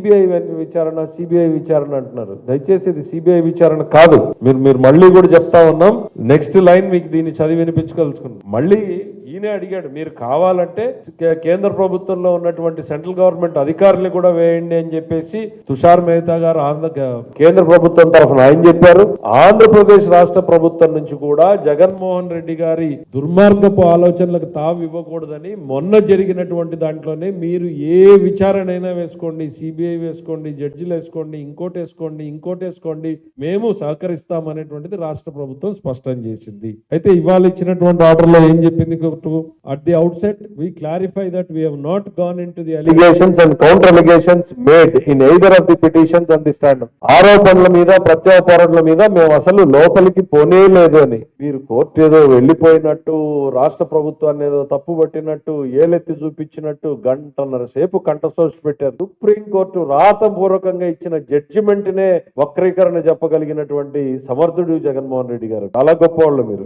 CBI విచారణ CBI విచారణ అంటున్నారు. దయచేసి ఇది సిబిఐ విచారణ కాదు. మీరు మీరు మళ్ళీ కూడా చెప్తా ఉన్నాం. నెక్స్ట్ లైన్ మీకు దీన్ని చదివి వినిపించగలుచుకున్నాం మళ్ళీ ఈయనే అడిగాడు మీరు కావాలంటే కే- కేంద్ర ప్రభుత్వంలో ఉన్నటువంటి సెంట్రల్ గవర్నమెంట్ అధికారులు కూడా వేయండి అని చెప్పేసి తుషార్ మెహతా గారు ఆంధ్ర కేంద్ర ప్రభుత్వం తరఫున ఆయన చెప్పారు. ఆంధ్రప్రదేశ్ రాష్ట్ర ప్రభుత్వం నుంచి కూడా జగన్మోహన్ రెడ్డి గారి దుర్మార్గపు ఆలోచనలకు తావు ఇవ్వకూడదని మొన్న జరిగినటువంటి దాంట్లోనే మీరు ఏ విచారణ అయినా వేసుకోండి సిబిఐ వేసుకోండి జడ్జిలు వేసుకోండి ఇంకోటి వేసుకోండి ఇంకోటి వేసుకోండి మేము సహకరిస్తాం అనేటువంటిది రాష్ట్ర ప్రభుత్వం స్పష్టం చేసింది. అయితే ఇవాళ ఇచ్చినటువంటి ఆర్డర్లో ఏం చెప్పింది at the outset we clarify that we not gone into the allegations and counter allegations made in either of the petitions and the stand ఆరోపణల మీద ప్రత్యారోపణల మీద మేము అసలు లోపలికి పోనే లేదు అని. మీరు కోర్టు ఏదో వెళ్ళిపోయినట్టు రాష్ట్ర ప్రభుత్వాన్ని ఏదో తప్పు పట్టినట్టు ఏలెత్తి చూపించినట్టు గంటన్నర సేపు కంఠశోష పెట్టారు. సుప్రీం కోర్టు రాతపూర్వకంగా ఇచ్చిన జడ్జిమెంట్ నే వక్రీకరణ చెప్పగలిగినటువంటి సమర్థుడు జగన్మోహన్ రెడ్డి గారు. చాలా గొప్ప వాళ్ళు మీరు.